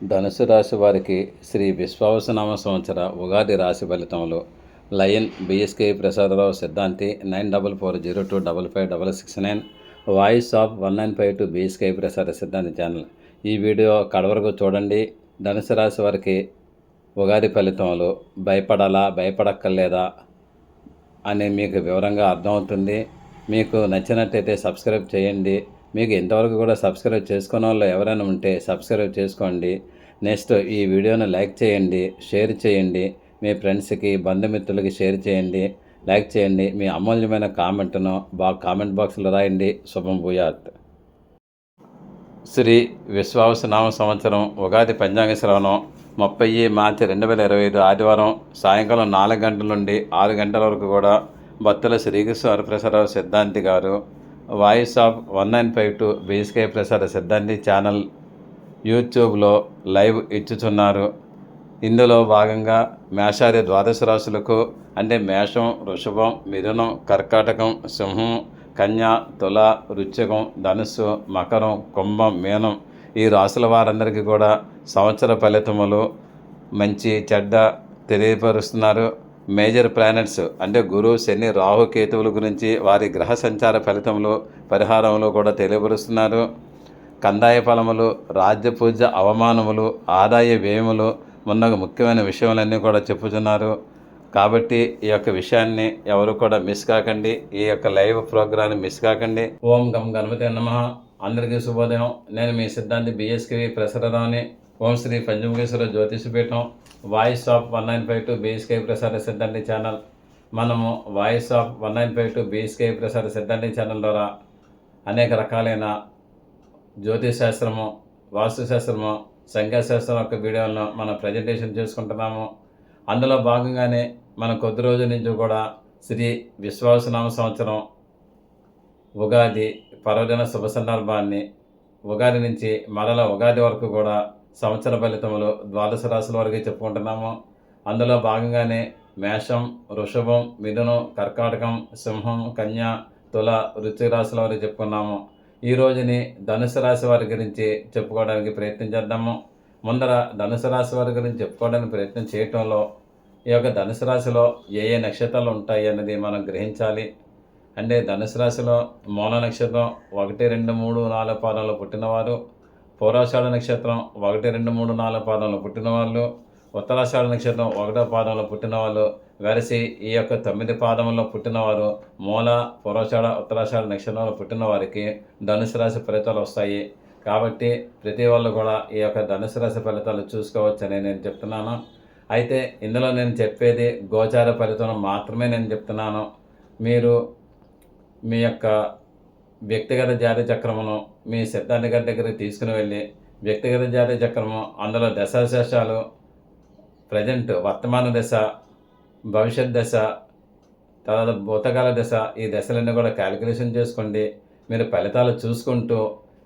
ధనుసు రాశి వారికి శ్రీ విశ్వావసనామ సంవత్సర ఉగాది రాశి ఫలితములు లయన్ బిఎస్కే ప్రసాదరావు సిద్ధాంతి nine double four zero two double five double six nine voice of one nine five two BSK Prasada సిద్ధాంతి ఛానల్. ఈ వీడియో కడవరకు చూడండి. ధనుసు రాశి వారికి ఉగాది ఫలితములు భయపడాలా భయపడక్కర్లేదా అని మీకు వివరంగా అర్థమవుతుంది. మీకు నచ్చినట్టయితే సబ్స్క్రైబ్ చేయండి. మీకు ఇంతవరకు కూడా సబ్స్క్రైబ్ చేసుకున్న వాళ్ళు ఎవరైనా ఉంటే సబ్స్క్రైబ్ చేసుకోండి. నెక్స్ట్ ఈ వీడియోను లైక్ చేయండి షేర్ చేయండి. మీ ఫ్రెండ్స్కి బంధుమిత్రులకి షేర్ చేయండి. లైక్ చేయండి. మీ అమూల్యమైన కామెంట్ను బా కామెంట్ బాక్స్లో రాయండి. శుభం భూయాత్. శ్రీ విశ్వావసనామ సంవత్సరం ఉగాది పంచాంగ శ్రవణం ముప్పై మార్చి రెండు వేల ఇరవై ఐదు ఆదివారం సాయంకాలం నాలుగు గంటల నుండి ఆరు గంటల వరకు కూడా భక్తుల శ్రీకృష్ణ వరప్రసాదరావు సిద్ధాంతి garu voice of one nine five two BSK ప్రసార సిద్ధాంతి ఛానల్ యూట్యూబ్లో లైవ్ ఇచ్చుచున్నారు. ఇందులో భాగంగా మేషాది ద్వాదశ రాశులకు అంటే మేషం వృషభం మిథునం కర్కాటకం సింహం కన్య తుల వృశ్చికం ధనుస్సు మకరం కుంభం మీనం ఈ రాశుల వారందరికీ కూడా సంవత్సర ఫలితములు మంచి చెడ్డ తెలియపరుస్తున్నారు. మేజర్ ప్లానెట్స్ అంటే గురు శని రాహు కేతువుల గురించి వారి గ్రహ సంచార ఫలితములు పరిహారములు కూడా తెలియపరుస్తున్నారు. కందాయ ఫలములు రాజ్య పూజ అవమానములు ఆదాయ వ్యయములు మొన్న ముఖ్యమైన విషయములన్నీ కూడా చెప్పుచున్నారు. కాబట్టి ఈ యొక్క విషయాన్ని ఎవరు కూడా మిస్ కాకండి. ఈ యొక్క లైవ్ ప్రోగ్రాన్ని మిస్ కాకండి. ఓం గం గణపతి నమ. అందరికీ శుభోదయం. నేను మీ సిద్ధాంతి బిఎస్కే ప్రసరరావుని ఓం శ్రీ పంచముఖేశ్వర జ్యోతిషపీఠం. Voice of one nine five two BSK ప్రసార సిద్ధాంతి ఛానల్. మనము voice of one nine five two BSK ప్రసార సిద్ధాంతి ఛానల్ ద్వారా అనేక రకాలైన జ్యోతిశాస్త్రము వాస్తుశాస్త్రము సంఖ్యాశాస్త్రం యొక్క వీడియోలను మనం ప్రజెంటేషన్ చేసుకుంటున్నాము. అందులో భాగంగానే మన కొద్ది రోజుల నుంచి కూడా శ్రీ విశ్వాసనామ సంవత్సరం ఉగాది పర్వదిన శుభ సందర్భాన్ని ఉగాది నుంచి మరల ఉగాది వరకు కూడా సంవత్సర ఫలితములు ద్వాదశ రాశుల వరకు చెప్పుకుంటున్నాము. అందులో భాగంగానే మేషం వృషభం మిథునం కర్కాటకం సింహం కన్య తుల వృశ్చిక రాశుల వారికి చెప్పుకున్నాము. ఈ రోజుని ధనుసు రాశి వారి గురించి చెప్పుకోవడానికి ప్రయత్నం చేద్దాము. ముందర ధనుసు రాశి వారి గురించి చెప్పుకోవడానికి ప్రయత్నం చేయటంలో ఈ యొక్క ధనుసు రాశిలో ఏ ఏ నక్షత్రాలు ఉంటాయి అన్నది మనం గ్రహించాలి. అంటే ధనుసు రాశిలో మూల నక్షత్రం ఒకటి రెండు మూడు నాలుగు పాదంలో పుట్టినవారు. పౌరాషాఢ నక్షత్రం ఒకటి రెండు మూడు నాలుగు పాదంలో పుట్టిన వాళ్ళు ఉత్తరాషాఢ నక్షత్రం ఒకటో పాదంలో పుట్టిన వాళ్ళు వెరసి ఈ యొక్క తొమ్మిది పాదంలో పుట్టినవారు మూల పురోషాఢ ఉత్తరాషాఢ నక్షత్రంలో పుట్టిన వారికి ధనుసు రాశి ఫలితాలు వస్తాయి. కాబట్టి ప్రతి వాళ్ళు కూడా ఈ యొక్క ధనుసు రాశి ఫలితాలు చూసుకోవచ్చని నేను చెప్తున్నాను. అయితే ఇందులో నేను చెప్పేది గోచార ఫలితం మాత్రమే నేను చెప్తున్నాను. మీరు మీ యొక్క వ్యక్తిగత జాతి చక్రమును మీ సిద్ధాంతి గారి దగ్గరికి తీసుకుని వెళ్ళి వ్యక్తిగత జాతీయ చక్రము అందులో దశాశేషాలు ప్రజెంట్ వర్తమాన దశ భవిష్యత్ దశ తర్వాత భూతకాల దశ ఈ దశలన్నీ కూడా క్యాలిక్యులేషన్ చేసుకోండి. మీరు ఫలితాలు చూసుకుంటూ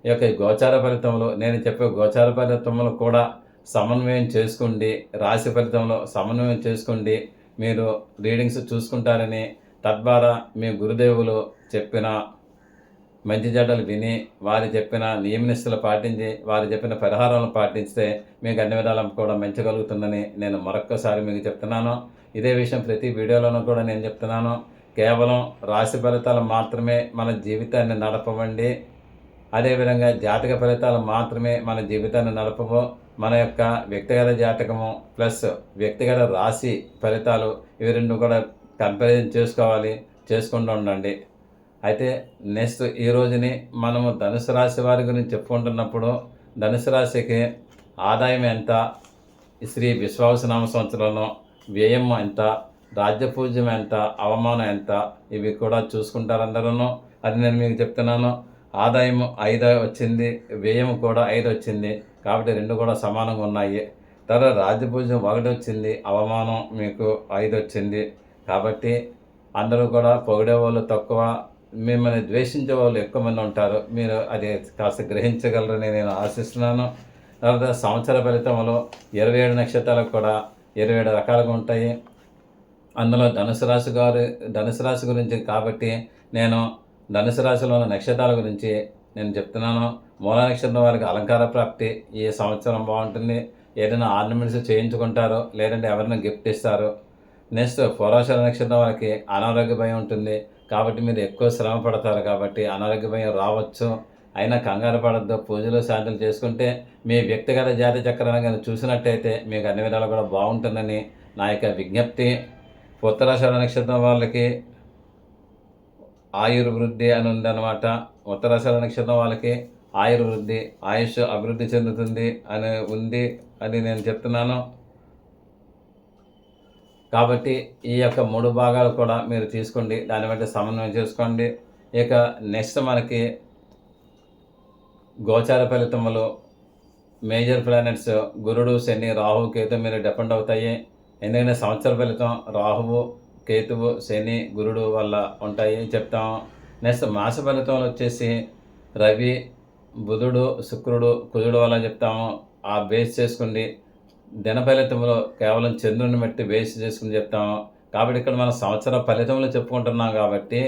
ఈ యొక్క గోచార ఫలితములు నేను చెప్పే గోచార ఫలితములు కూడా సమన్వయం చేసుకోండి. రాశి ఫలితంలో సమన్వయం చేసుకోండి. మీరు రీడింగ్స్ చూసుకుంటారని తద్వారా మీ గురుదేవులు చెప్పిన మంచి చెడ్డలు విని వారు చెప్పిన నియమనిస్తులు పాటించి వారు చెప్పిన పరిహారాలను పాటిస్తే మీకు అన్ని విధాలా కూడా మంచి కలుగుతుందని నేను మరొక్కసారి మీకు చెప్తున్నాను. ఇదే విషయం ప్రతి వీడియోలోనూ కూడా నేను చెప్తున్నాను. కేవలం రాశి ఫలితాలు మాత్రమే మన జీవితాన్ని నడపవండి. అదేవిధంగా జాతక ఫలితాలు మాత్రమే మన జీవితాన్ని నడపవు. మన యొక్క వ్యక్తిగత జాతకము ప్లస్ వ్యక్తిగత రాశి ఫలితాలు ఇవి రెండు కూడా కంపారిజన్ చేసుకోవాలి చేసుకుంటూ ఉండండి. అయితే నెక్స్ట్ ఈ రోజుని మనము ధనుసు రాశి వారి గురించి చెప్పుకుంటున్నప్పుడు ధనుసు రాశికి ఆదాయం ఎంత? శ్రీ విశ్వాసనామ సంవత్సరంలో వ్యయం ఎంత? రాజ్యపూజ్యం ఎంత? అవమానం ఎంత? ఇవి కూడా చూసుకుంటారు అందరూ అది నేను మీకు చెప్తున్నాను. ఆదాయం ఐదు వచ్చింది వ్యయం కూడా ఐదు వచ్చింది. కాబట్టి రెండు కూడా సమానంగా ఉన్నాయి. తర్వాత రాజ్యపూజ్యం ఒకటి వచ్చింది అవమానం మీకు ఐదు వచ్చింది. కాబట్టి అందరూ కూడా పొగిడే వాళ్ళు తక్కువ మిమ్మల్ని ద్వేషించే వాళ్ళు ఎక్కువ మంది ఉంటారు. మీరు అది కాస్త గ్రహించగలరని నేను ఆశిస్తున్నాను. తర్వాత సంవత్సర ఫలితంలో ఇరవై ఏడు నక్షత్రాలకు కూడా ఇరవై ఏడు రకాలుగా ఉంటాయి. అందులో ధనుసు రాశి గారు ధనుసు రాశి గురించి కాబట్టి నేను ధనుసు రాశిలో ఉన్న నక్షత్రాల గురించి నేను చెప్తున్నాను. మూల నక్షత్రం వారికి అలంకార ప్రాప్తి. ఈ సంవత్సరం బాగుంటుంది. ఏదైనా ఆర్నమెంట్స్ చేయించుకుంటారు. లేదంటే ఎవరైనా గిఫ్ట్ ఇస్తారు. నెక్స్ట్ పూర్వాషాఢ నక్షత్రం వారికి అనారోగ్య భయం ఉంటుంది. కాబట్టి మీరు ఎక్కువ శ్రమ పడతారు కాబట్టి అనారోగ్యమయం రావచ్చు. అయినా కంగారు పడద్దు. పూజలు శాంతులు చేసుకుంటే మీ వ్యక్తిగత జాతి చక్రాన్ని చూసినట్టయితే మీకు అన్ని విధాలు కూడా బాగుంటుందని నా యొక్క విజ్ఞప్తి. ఉత్తరాషాఢ నక్షత్రం వాళ్ళకి ఆయుర్వృద్ధి అని ఉందన్నమాట. ఉత్తరాషాఢ నక్షత్రం వాళ్ళకి ఆయుర్వృద్ధి ఆయుష్ అభివృద్ధి చెందుతుంది అని ఉంది అని నేను చెప్తున్నాను. కాబట్టి ఈ యొక్క మూడు భాగాలు కూడా మీరు తీసుకోండి. దాన్ని బట్టి సమన్వయం చేసుకోండి. ఇక నెక్స్ట్ మనకి గోచార ఫలితములు మేజర్ ప్లానెట్స్ గురుడు శని రాహు కేతు మీరు డిపెండ్ అవుతాయి. ఎందుకంటే సంవత్సర ఫలితం రాహువు కేతువు శని గురుడు వల్ల ఉంటాయి చెప్తాం. నెక్స్ట్ మాస ఫలితంలో వచ్చేసి రవి బుధుడు శుక్రుడు కుజుడు వల్ల చెప్తాము. ఆ బేస్ చేసుకుని దిన ఫలితంలో కేవలం చంద్రుని బట్టి వేస్ట్ చేసుకుని చెప్తాము కాబట్టి ఇక్కడ మనం సంవత్సర ఫలితంలో చెప్పుకుంటున్నాం కాబట్టి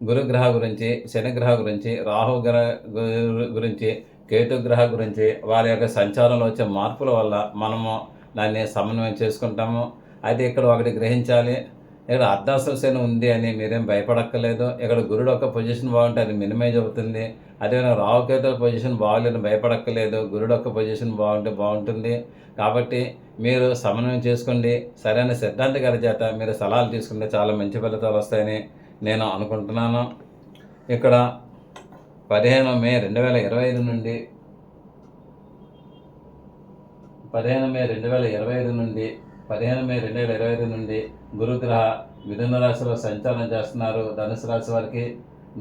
గురుగ్రహ గురించి శనిగ్రహ గురించి రాహు గ్రహ గురించి కేతుగ్రహ గురించి వారి యొక్క సంచారంలో వచ్చే మార్పుల వల్ల మనము దాన్ని సమన్వయం చేసుకుంటాము. అయితే ఇక్కడ ఒకటి గ్రహించాలి. ఇక్కడ అర్ధాశ్వ శని ఉంది అని మీరేం భయపడక్కర్లేదు. ఇక్కడ గురుడు ఒక పొజిషన్ బాగుంటే అది మినిమైజ్ అవుతుంది. అదేవిధంగా రావుకేతుల పొజిషన్ బాగోలేదని భయపడక్కర్లేదు. గురుడు ఒక పొజిషన్ బాగుంటే బాగుంటుంది. కాబట్టి మీరు సమన్వయం చేసుకోండి. సరైన సిద్ధాంత గారి చేత మీరు సలహాలు తీసుకుంటే చాలా మంచి ఫలితాలు వస్తాయని నేను అనుకుంటున్నాను. ఇక్కడ పదిహేను మే రెండు వేల ఇరవై ఐదు నుండి పదిహేను మే రెండు వేల ఇరవై ఐదు నుండి పదిహేను మే రెండు వేల ఇరవై ఐదు నుండి గురుగ్రహ మిథున రాశిలో సంచారం చేస్తున్నారు ధనుసు రాశి వారికి.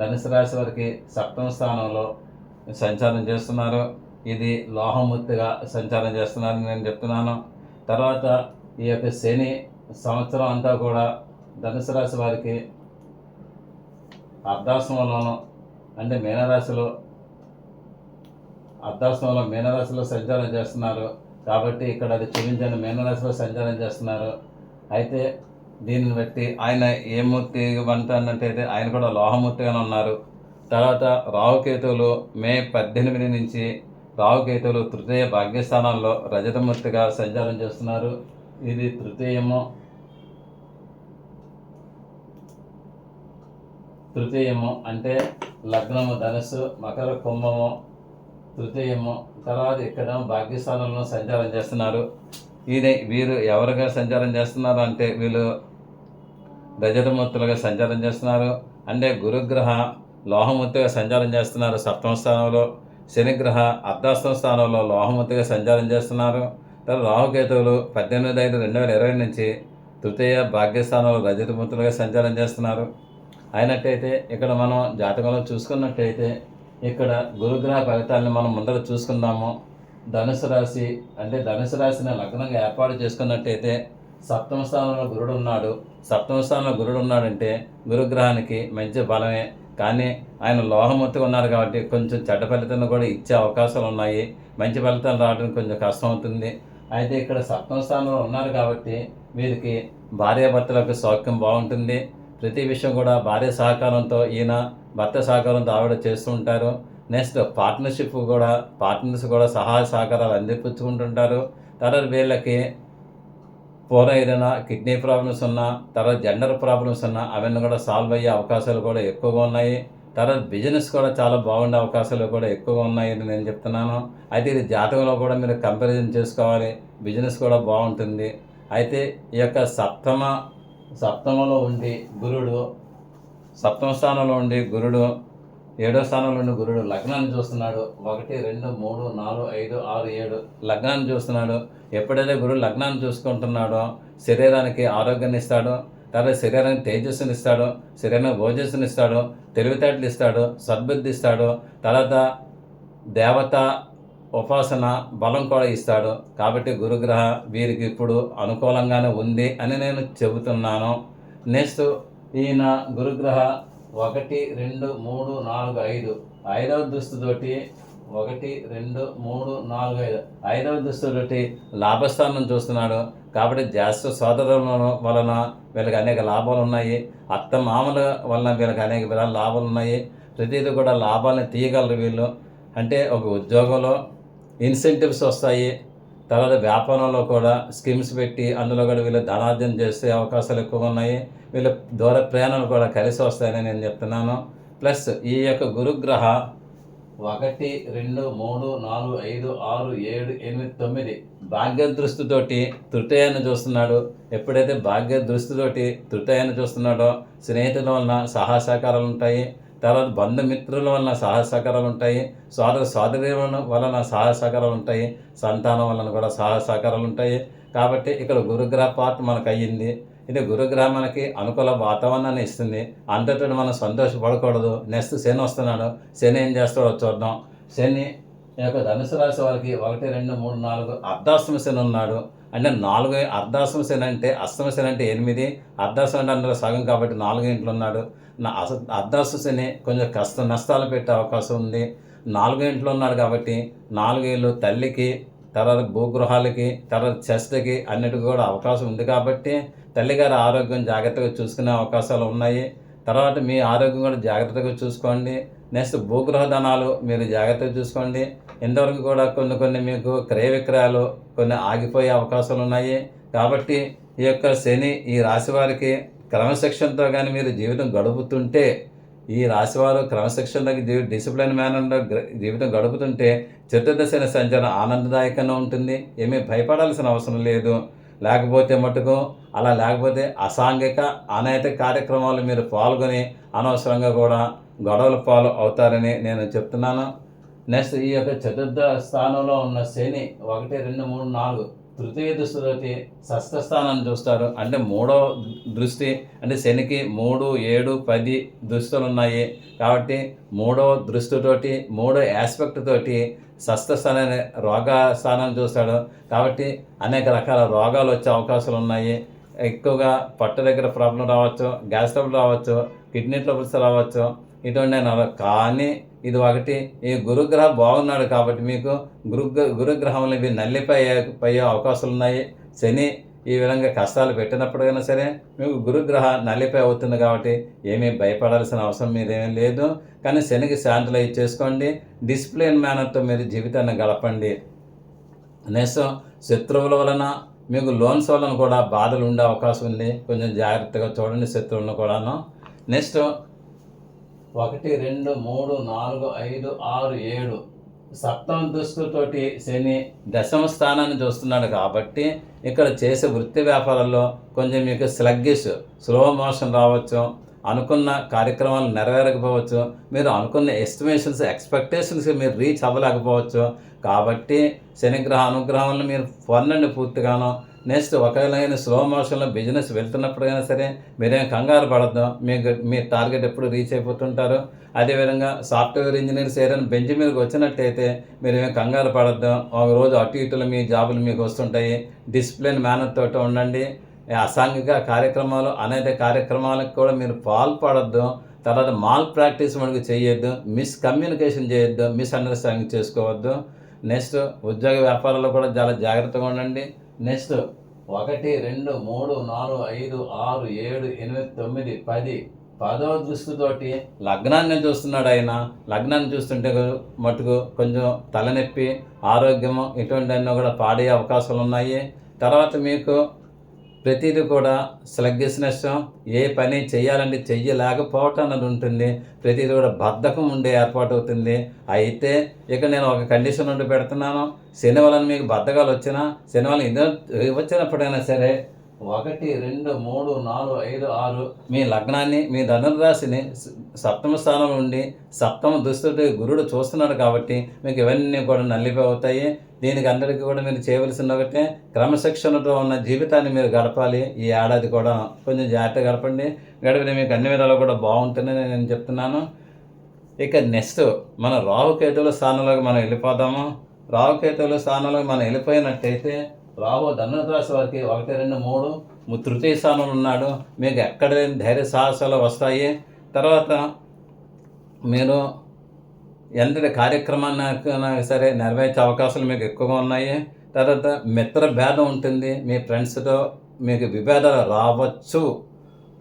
ధనుసు రాశి వారికి సప్తమ స్థానంలో సంచారం చేస్తున్నారు. ఇది లోహమూర్తిగా సంచారం చేస్తున్నారని నేను చెప్తున్నాను. తర్వాత ఈ యొక్క శని సంవత్సరం అంతా కూడా ధనుసు రాశి వారికి అర్ధాశ్రమంలోనూ అంటే మీనరాశిలో అర్ధాశ్రమంలో మీనరాశిలో సంచారం చేస్తున్నారు. కాబట్టి ఇక్కడ అది చూపించండి మీనరాశిలో సంచారం చేస్తున్నారు. అయితే దీనిని బట్టి ఆయన ఏ మూర్తి వంట ఆయన కూడా లోహమూర్తిగానే ఉన్నారు. తర్వాత రాహుకేతువులు మే పద్దెనిమిది నుంచి రావుకేతువులు తృతీయ భాగ్యస్థానాల్లో రజతమూర్తిగా సంచారం చేస్తున్నారు. ఇది తృతీయము. తృతీయము అంటే లగ్నము ధనుసు మకర కుంభము. తృతీయము. తర్వాత ఇక్కడ భాగ్యస్థానంలో సంచారం చేస్తున్నారు. ఇది వీరు ఎవరుగా సంచారం చేస్తున్నారు అంటే వీళ్ళు రజతమూర్తులుగా సంచారం చేస్తున్నారు. అంటే గురుగ్రహ లోహమూర్తిగా సంచారం చేస్తున్నారు. సప్తమ స్థానంలో శనిగ్రహ అర్ధాష్టమ స్థానంలో లోహమూర్తిగా సంచారం చేస్తున్నారు. తర్వాత రాహుకేతువులు పద్దెనిమిది ఐదు రెండు వేల ఇరవై నుంచి తృతీయ భాగ్యస్థానంలో రజతమూర్తులుగా సంచారం చేస్తున్నారు. అయినట్టయితే ఇక్కడ మనం జాతకంలో చూసుకున్నట్టయితే ఇక్కడ గురుగ్రహ ఫలితాలను మనం ముందర చూసుకుందాము. ధనుసు రాశి అంటే ధనుసు రాశిని లగ్నంగా ఏర్పాటు చేసుకున్నట్టయితే సప్తమ స్థానంలో గురుడు ఉన్నాడు. సప్తమ స్థానంలో గురుడు ఉన్నాడంటే గురుగ్రహానికి మంచి బలమే. కానీ ఆయన లోహమూర్తిగా ఉన్నారు కాబట్టి కొంచెం చెడ్డ ఫలితాలను కూడా ఇచ్చే అవకాశాలు ఉన్నాయి. మంచి ఫలితాలు రావడానికి కొంచెం కష్టం అవుతుంది అయితే ఇక్కడ సప్తమ స్థానంలో ఉన్నారు కాబట్టి వీరికి భార్యాభర్తలకు సౌఖ్యం బాగుంటుంది. ప్రతి విషయం కూడా భార్య సహకారంతో ఈయన భర్త సహకారంతో ఆవిడ చేస్తూ ఉంటారు. నెక్స్ట్ పార్ట్నర్షిప్ కూడా పార్ట్నర్స్ కూడా సహాయ సహకారాలు అందిపుచ్చుకుంటుంటారు. తర్వాత వీళ్ళకి పూర్వం ఏదైనా కిడ్నీ ప్రాబ్లమ్స్ ఉన్నా తర్వాత జెండర్ ప్రాబ్లమ్స్ ఉన్నా అవన్నీ కూడా సాల్వ్ అయ్యే అవకాశాలు కూడా ఎక్కువగా ఉన్నాయి. తర్వాత బిజినెస్ కూడా చాలా బాగుండే అవకాశాలు కూడా ఎక్కువగా ఉన్నాయని నేను చెప్తున్నాను. అయితే ఇది జాతకంలో కూడా మీరు కంపారిజన్ చేసుకోవాలి. బిజినెస్ కూడా బాగుంటుంది. అయితే ఈ యొక్క సప్తమ సప్తమలో ఉండి గురుడు సప్తమ స్థానంలో ఉండి గురుడు ఏడో స్థానంలో ఉన్న గురుడు లగ్నాన్ని చూస్తున్నాడు. ఒకటి రెండు మూడు నాలుగు ఐదు ఆరు ఏడు. లగ్నాన్ని చూస్తున్నాడు. ఎప్పుడైతే గురుడు లగ్నాన్ని చూసుకుంటున్నాడో శరీరానికి ఆరోగ్యాన్ని ఇస్తాడు. తర్వాత శరీరానికి తేజస్సుని ఇస్తాడు. శరీరానికి ఓజస్సుని ఇస్తాడు. తెలివితేటలు ఇస్తాడు. సద్బుద్ధి ఇస్తాడు. తర్వాత దేవత ఉపాసన బలం కూడా ఇస్తాడు. కాబట్టి గురుగ్రహ వీరికి ఇప్పుడు అనుకూలంగానే ఉంది అని నేను చెబుతున్నాను. నెక్స్ట్ ఈయన గురుగ్రహ ఒకటి రెండు మూడు నాలుగు ఐదు. ఐదవ దుస్తుతోటి ఒకటి రెండు మూడు నాలుగు ఐదు. ఐదవ దుస్తుతోటి లాభస్థానం చూస్తున్నాడు. కాబట్టి జ్యేష్ఠ సోదరుల వలన వీళ్ళకి అనేక లాభాలు ఉన్నాయి. అత్త మామల వలన వీళ్ళకి అనేక విధాల లాభాలు ఉన్నాయి. ప్రతిదీ కూడా లాభాలను తీయగలరు వీళ్ళు. అంటే ఒక ఉద్యోగంలో ఇన్సెంటివ్స్ వస్తాయి. తర్వాత వ్యాపారంలో కూడా స్కీమ్స్ పెట్టి అందులో కూడా వీళ్ళు ధనార్జన చేసే అవకాశాలు ఎక్కువ ఉన్నాయి. వీళ్ళ దూర ప్రయాణాలు కూడా కలిసి వస్తాయని నేను చెప్తున్నాను. ప్లస్ ఈ యొక్క గురుగ్రహ ఒకటి రెండు మూడు నాలుగు ఐదు ఆరు ఏడు ఎనిమిది తొమ్మిది భాగ్య దృష్టితోటి తృతయాన్ని చూస్తున్నాడు. ఎప్పుడైతే భాగ్య దృష్టితోటి తృతయాన్ని చూస్తున్నాడో స్నేహితుల వలన సహాయ సహకారాలు ఉంటాయి. తర్వాత బంధుమిత్రుల వలన సహాయ సహకారాలు ఉంటాయి. సోదర సోదరి వలన సహాయ సహకారాలు ఉంటాయి. సంతానం వలన కూడా సహాయ సహకారాలు ఉంటాయి. కాబట్టి ఇక్కడ గురుగ్రహ పార్ట్ మనకు అయ్యింది ఇది గురుగ్రహం మనకి అనుకూల వాతావరణాన్ని ఇస్తుంది. అంతటా మనం సంతోషపడకూడదు. నెక్స్ట్ శని వస్తున్నాడు. శని ఏం చేస్తాడో చూద్దాం. శని యొక్క ధనుసు రాశి వారికి ఒకటి రెండు మూడు నాలుగు అర్ధాశ్రమ శని ఉన్నాడు. అంటే నాలుగు అర్ధాశ్రమ శని అంటే అష్టమ శని అంటే ఎనిమిది. అర్ధాశ్రమ అంటే అందులో సగం కాబట్టి నాలుగు ఇంట్లో ఉన్నాడు. నా అస అర్ధాష్టమ శని కొంచెం కష్ట నష్టాలు పెట్టే అవకాశం ఉంది. నాలుగు ఇంట్లో ఉన్నాడు కాబట్టి నాలుగేళ్ళు తల్లికి తర్వాత భూగృహాలకి తర్వాత చెస్ట్కి అన్నిటికీ కూడా అవకాశం ఉంది కాబట్టి తల్లిగారి ఆరోగ్యం జాగ్రత్తగా చూసుకునే అవకాశాలు ఉన్నాయి. తర్వాత మీ ఆరోగ్యం కూడా జాగ్రత్తగా చూసుకోండి. నెక్స్ట్ భూగృహ ధనాలు మీరు జాగ్రత్తగా చూసుకోండి. ఇంతవరకు కూడా కొన్ని కొన్ని మీకు క్రయ విక్రయాలు కొన్ని ఆగిపోయే అవకాశాలు ఉన్నాయి. కాబట్టి ఈ యొక్క శని ఈ రాశి వారికి క్రమశిక్షణతో కానీ మీరు జీవితం గడుపుతుంటే ఈ రాశివారు క్రమశిక్షణలోకి జీవి డిసిప్లిన్ మేనర్లో జీవితం గడుపుతుంటే చతుర్దశన సంచారం ఆనందదాయకంగా ఉంటుంది. ఏమీ భయపడాల్సిన అవసరం లేదు. లేకపోతే మటుకు అలా లేకపోతే అసాంఘిక అనైతిక కార్యక్రమాలు మీరు పాల్గొని అనవసరంగా కూడా గొడవలు పాలు అవుతారని నేను చెప్తున్నాను. నెక్స్ట్ ఈ యొక్క చతుర్థ స్థానంలో ఉన్న శని ఒకటి రెండు మూడు నాలుగు తృతీయ దృష్టితోటి షష్ఠ స్థానాన్ని చూస్తారు. అంటే మూడో దృష్టి అంటే శనికి మూడు ఏడు పది దృష్టిలు ఉన్నాయి కాబట్టి మూడో దృష్టితోటి మూడో ఆస్పెక్ట్ తోటి షష్ఠ రోగ స్థానాన్ని చూస్తాడు. కాబట్టి అనేక రకాల రోగాలు వచ్చే అవకాశాలు ఉన్నాయి. ఎక్కువగా పట్టు దగ్గర ప్రాబ్లం రావచ్చు గ్యాస్ ట్రబుల్ రావచ్చు కిడ్నీ ట్రబుల్స్ రావచ్చు. ఇటువంటి అన్నారు కానీ ఇది ఒకటి ఈ గురుగ్రహం బాగున్నాడు కాబట్టి మీకు గురు గురుగ్రహంలో ఇవి నల్లిపోయే పోయే అవకాశాలు ఉన్నాయి శని ఈ విధంగా కష్టాలు పెట్టినప్పుడైనా సరే మీకు గురుగ్రహ నల్లిపై అవుతుంది కాబట్టి ఏమీ భయపడాల్సిన అవసరం మీదేమీ లేదు. కానీ శనికి శాంతిలో చేసుకోండి. డిసిప్లిన్ మేనర్తో మీరు జీవితాన్ని గడపండి. నెక్స్ట్ శత్రువుల వలన మీకు లోన్స్ వలన కూడా బాధలు ఉండే అవకాశం ఉంది. కొంచెం జాగ్రత్తగా చూడండి శత్రువులను కూడాను. నెక్స్ట్ ఒకటి రెండు మూడు నాలుగు ఐదు ఆరు ఏడు. సప్తమ దుస్తుతోటి శని దశమ స్థానాన్ని చూస్తున్నాడు కాబట్టి ఇక్కడ చేసే వృత్తి వ్యాపారాల్లో కొంచెం మీకు స్లగ్గిష్ స్లో మోషన్ రావచ్చు. అనుకున్న కార్యక్రమాలు నెరవేరకపోవచ్చు. మీరు అనుకున్న ఎస్టిమేషన్స్ ఎక్స్పెక్టేషన్స్ మీరు రీచ్ అవ్వలేకపోవచ్చు. కాబట్టి శనిగ్రహ అనుగ్రహం మీరు పొందండి పూర్తిగాను. నెక్స్ట్ ఒకవేళ స్లో మోషన్లో బిజినెస్ వెళ్తున్నప్పుడైనా సరే మీరేం కంగారు పడద్దు. మీకు మీ టార్గెట్ ఎప్పుడు రీచ్ అయిపోతుంటారు. అదేవిధంగా సాఫ్ట్వేర్ ఇంజనీర్స్ ఏదైనా బెంచ్ మీదకి వచ్చినట్టయితే మీరు కంగారు పడద్దు. ఒక రోజు అటు ఇటులు మీ జాబులు మీకు వస్తుంటాయి. డిసిప్లిన్ మేనర్ తోటి ఉండండి. అసాంఘిక కార్యక్రమాలు అనేక కార్యక్రమాలకు కూడా మీరు పాల్పడద్దు. తర్వాత మాల్ ప్రాక్టీస్ మనకు చేయొద్దు. మిస్ కమ్యూనికేషన్ చేయొద్దు. మిస్ అండర్స్టాండింగ్ చేసుకోవద్దు. నెక్స్ట్ ఉద్యోగ వ్యాపారాల్లో కూడా చాలా జాగ్రత్తగా ఉండండి. నెక్స్ట్ ఒకటి రెండు మూడు నాలుగు ఐదు ఆరు ఏడు ఎనిమిది తొమ్మిది పది. పదవ దృష్టితోటి లగ్నాన్ని చూస్తున్నాడు ఆయన. లగ్నాన్ని చూస్తుంటే మటుకు కొంచెం తలనొప్పి ఆరోగ్యము ఇటువంటివన్నీ కూడా పాడే అవకాశాలు ఉన్నాయి తర్వాత మీకు ప్రతిదీ కూడా స్లగ్గిస్నెస్ ఏ పని చేయాలంటే చెయ్యలేకపోవటం అన్నది ఉంటుంది. ప్రతిదీ కూడా బద్ధకం ఉండే ఏర్పాటు అవుతుంది. అయితే ఇక నేను ఒక కండిషన్ ఉండి పెడుతున్నాను. శనివారం మీకు బద్ధకాలు వచ్చినా శనివారం ఎందుకు వచ్చినప్పుడైనా సరే ఒకటి రెండు మూడు నాలుగు ఐదు ఆరు మీ లగ్నాన్ని మీ ధనుర్రాశిని సప్తమ స్థానంలో ఉండి సప్తమ దుస్తుడి గురుడు చూస్తున్నాడు కాబట్టి మీకు ఇవన్నీ కూడా నల్లిపోతాయి దీనికి అందరికీ కూడా మీరు చేయవలసిన ఒకటే క్రమశిక్షణతో ఉన్న జీవితాన్ని మీరు గడపాలి. ఈ ఏడాది కూడా కొంచెం జాగ్రత్తగా గడపండి. గడిపిన మీకు అన్ని విధాలు కూడా బాగుంటుందని నేను చెప్తున్నాను. ఇక నెక్స్ట్ మన రాహుకేతువుల స్థానంలోకి మనం వెళ్ళిపోదాము. రాహుకేతువుల స్థానంలోకి మనం వెళ్ళిపోయినట్టయితే రాహు ధనురాశి వారికి ఒకటి రెండు మూడు తృతీయ స్థానంలో ఉన్నాడు. మీకు ఎక్కడ ధైర్య సాహసాలు వస్తాయి. తర్వాత మీరు ఎంతటి కార్యక్రమాన్ని సరే నెరవేర్చే అవకాశాలు మీకు ఎక్కువగా ఉన్నాయి. తర్వాత మిత్ర భేదం ఉంటుంది. మీ ఫ్రెండ్స్తో మీకు విభేదాలు రావచ్చు.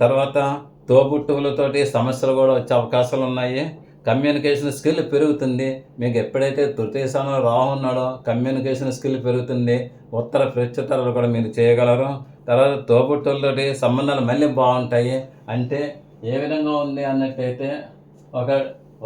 తర్వాత తోబుట్టువులతోటి సమస్యలు కూడా వచ్చే అవకాశాలు ఉన్నాయి. కమ్యూనికేషన్ స్కిల్ పెరుగుతుంది. మీకు ఎప్పుడైతే తృతీయ స్థానంలో రాహు ఉన్నాడో కమ్యూనికేషన్ స్కిల్ పెరుగుతుంది. ఉత్తర ప్రత్యుత్తరాలు కూడా మీరు చేయగలరు. తర్వాత తోబుట్టులతోటి సంబంధాలు మళ్ళీ బాగుంటాయి. అంటే ఏ విధంగా ఉంది అన్నట్టయితే ఒక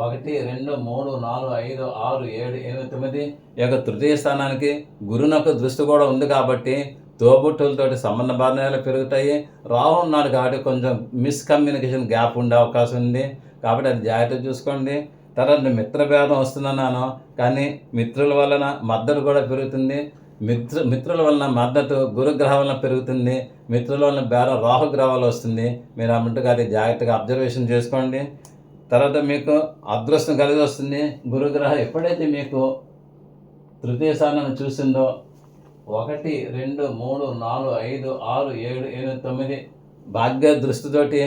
ఒకటి రెండు మూడు నాలుగు ఐదు ఆరు ఏడు ఎనిమిది తొమ్మిది యొక్క తృతీయ స్థానానికి గురునొక్క దృష్టి కూడా ఉంది కాబట్టి తోబుట్టులతోటి సంబంధ బాధ్యతలు పెరుగుతాయి. రాహు ఉన్నాడు కాబట్టి కొంచెం మిస్కమ్యూనికేషన్ గ్యాప్ ఉండే అవకాశం ఉంది. కాబట్టి అది జాగ్రత్త చూసుకోండి. తర్వాత మిత్రభేదం వస్తుందన్నాను. కానీ మిత్రుల వలన మద్దతు కూడా పెరుగుతుంది. మిత్ర మిత్రుల వలన మద్దతు గురుగ్రహం వలన పెరుగుతుంది. మిత్రుల వలన బేరం రాహుగ్రహాలు వస్తుంది. మీరు అన్నట్టుగా అది జాగ్రత్తగా అబ్జర్వేషన్ చేసుకోండి. తర్వాత మీకు అదృష్టం కలిగి వస్తుంది. గురుగ్రహం ఎప్పుడైతే మీకు తృతీయ స్థానాన్ని చూసిందో ఒకటి రెండు మూడు నాలుగు ఐదు ఆరు ఏడు ఎనిమిది తొమ్మిది భాగ్య దృష్టితోటి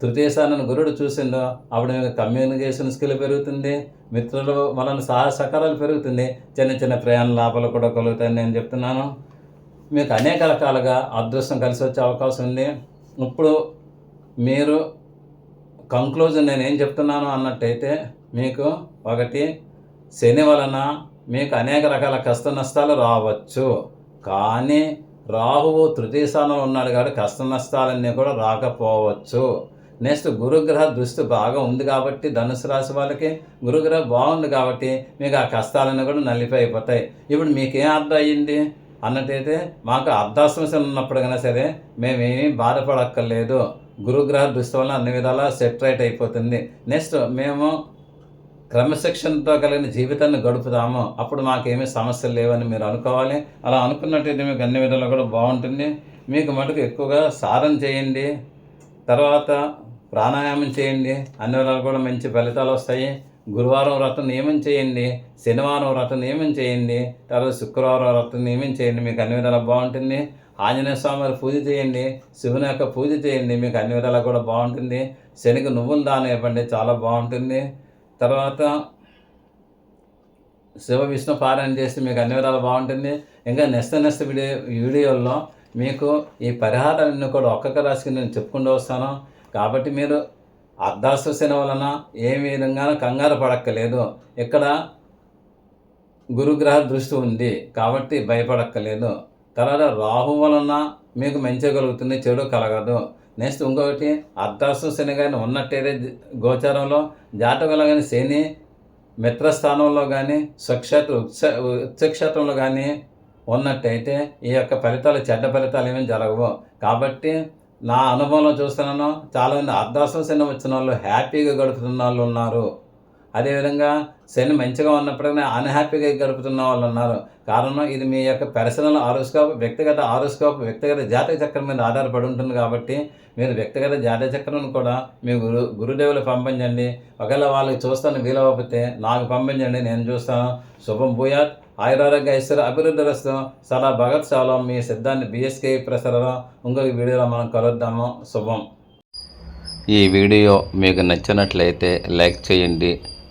తృతీయ స్థానాన్ని గురుడు చూసిందో అప్పుడు మీకు కమ్యూనికేషన్ స్కిల్ పెరుగుతుంది. మిత్రుల వలన సహా సకారాలు పెరుగుతుంది. చిన్న చిన్న ప్రయాణ లాభాలు కూడా కలుగుతాయని నేను చెప్తున్నాను. మీకు అనేక రకాలుగా అదృష్టం కలిసి వచ్చే అవకాశం ఉంది. ఇప్పుడు మీరు కంక్లూజన్ నేను ఏం చెప్తున్నాను అన్నట్టయితే మీకు ఒకటి శని వలన మీకు అనేక రకాల కష్ట నష్టాలు రావచ్చు. కానీ రాహువు తృతీయ స్థానంలో ఉన్నాడు కాబట్టి కష్ట నష్టాలన్నీ కూడా రాకపోవచ్చు. నెక్స్ట్ గురుగ్రహ దృష్టి బాగా ఉంది కాబట్టి ధనుసు రాశి వాళ్ళకి గురుగ్రహం బాగుంది కాబట్టి మీకు ఆ కష్టాలన్నీ కూడా నలిపైపోతాయి. ఇప్పుడు మీకేం అర్థం అయ్యింది అన్నట్టయితే మాకు అర్ధాశ్రమం ఉన్నప్పుడు కన్నా సరే మేమేమీ బాధపడక్కర్లేదు. గురుగ్రహ దృష్టి వల్ల అన్ని విధాలా సెట్ రైట్ అయిపోతుంది. నెక్స్ట్ మేము క్రమశిక్షణతో కలిగిన జీవితాన్ని గడుపుతాము. అప్పుడు మాకేమీ సమస్యలు లేవని మీరు అనుకోవాలి. అలా అనుకున్నట్టయితే మీకు అన్ని విధాలు కూడా బాగుంటుంది. మీకు మటుకు ఎక్కువగా సారం చేయండి. తర్వాత ప్రాణాయామం చేయండి. అన్ని విధాలు కూడా మంచి ఫలితాలు వస్తాయి. గురువారం వ్రతం నియమం చేయండి. శనివారం వ్రతం నియమం చేయండి. తర్వాత శుక్రవారం వ్రతం నియమం చేయండి. మీకు అన్ని విధాలు బాగుంటుంది. ఆంజనేయ స్వామి వారి పూజ చేయండి శివుని యొక్క పూజ చేయండి మీకు అన్ని విధాలు కూడా బాగుంటుంది. శనికి నువ్వులు దానం ఇవ్వండి చాలా బాగుంటుంది. తర్వాత శివ విష్ణు పారాయణ చేస్తే మీకు అన్ని విధాలు బాగుంటుంది. ఇంకా నెక్స్ట్ నెక్స్ట్ వీడియో వీడియోల్లో మీకు ఈ పరిహారాలన్నీ కూడా ఒక్కొక్క రాశికి నేను చెప్పుకుంటూ వస్తాను. కాబట్టి మీరు అర్ధాశ్వసన వలన ఏ విధంగా కంగారు పడక్కలేదు ఇక్కడ గురుగ్రహ దృష్టి ఉంది కాబట్టి భయపడక్కలేదు తర్వాత రాహు వలన మీకు మంచి కలుగుతుంది చెడు కలగదు. నెక్స్ట్ ఇంకొకటి అర్ధాసు శని కానీ ఉన్నట్టయితే గోచారంలో జాతకంలో కానీ శని మిత్రస్థానంలో కానీ స్వక్షేత్ర ఉచ్చ ఉచ్చక్షేత్రంలో కానీ ఉన్నట్టయితే ఈ యొక్క ఫలితాలు చెడ్డ ఫలితాలు ఏమీ జరగవు. కాబట్టి నా అనుభవంలో చూస్తున్నాను చాలామంది అర్ధాశ్వ శని వచ్చిన వాళ్ళు హ్యాపీగా గడుపుతున్న వాళ్ళు ఉన్నారు. అదేవిధంగా శని మంచిగా ఉన్నప్పటికీ అన్హ్యాపీగా గడుపుతున్న వాళ్ళు ఉన్నారు. కారణం ఇది మీ యొక్క పర్సనల్ ఆరోస్కోప్ వ్యక్తిగత ఆరోస్కోప్ వ్యక్తిగత జాతక చక్రం మీద ఆధారపడి ఉంటుంది కాబట్టి మీరు వ్యక్తిగత జాతక చక్రం కూడా మీ గురు గురుదేవులు పంపించండి. ఒకవేళ వాళ్ళకి చూస్తాను వీలవకపోతే నాకు పంపించండి నేను చూస్తాను. శుభం భూయాత్. ఆయురారోగ్య ఐశ్వర్య అభివృద్ధి రస్తు. సలా భగత్ సాలో మీ సిద్ధాన్ని బిఎస్కే ప్రసారం ఇంకొక వీడియోలో మనం కలుద్దాము. శుభం. ఈ వీడియో మీకు నచ్చినట్లయితే లైక్ చేయండి.